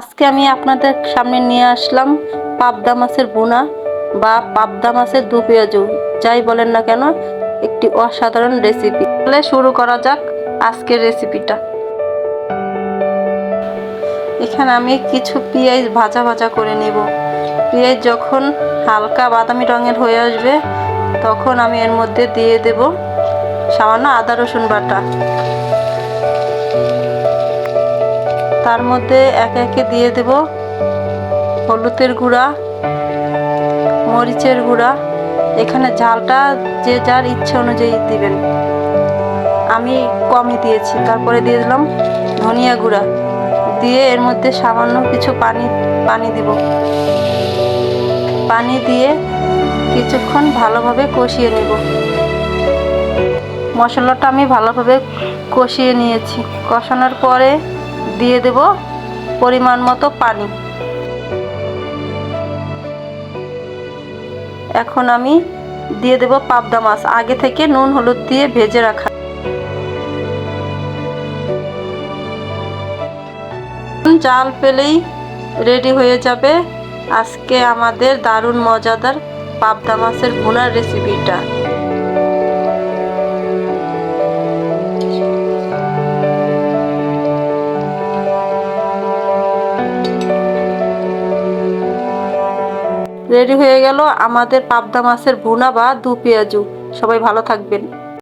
আজকে আমি আপনাদের সামনে নিয়ে আসলাম পাবদা মাছের বোনা বা পাবদা মাছের দু পেঁয়াজু। যাই বলেন না কেন, একটি অসাধারণ রেসিপি তাহলে শুরু করা যাক আজকের রেসিপিটা এখানে আমি কিছু পেঁয়াজ ভাজা ভাজা করে নেব। পেঁয়াজ যখন হালকা বাদামি রঙের হয়ে আসবে, তখন আমি এর মধ্যে দিয়ে দেব সামান্য আদা রসুন বাটা। তার মধ্যে একে একে দিয়ে দেব। হলুদের গুঁড়া, মরিচের গুঁড়া। এখানে ঝালটা যে যার ইচ্ছে অনুযায়ী দিবেন। আমি কমই দিয়েছি, তারপরে দিয়ে দিলাম ধনিয়া গুঁড়া। দিয়ে এর মধ্যে সামান্য কিছু পানি পানি দিব। পানি দিয়ে কিছুক্ষণ ভালোভাবে কষিয়ে নেব। মশলাটা আমি ভালোভাবে কষিয়ে নিয়েছি। কষানোর পরে দিয়ে দেব পরিমাণ মতো পানি। এখন আমি দিয়ে দেব পাবদা মাছ। আগে থেকে নুন, হলুদ দিয়ে ভেজে রাখা। জাল পেলেই রেডি হয়ে যাবে আজকে আমাদের দারুণ মজাদার পাবদা মাছের ভুনার রেসিপিটা রেডি হয়ে গেল আমাদের পাবদা মাছের ভুনা বা দু পেঁয়াজু। সবাই ভালো থাকবেন।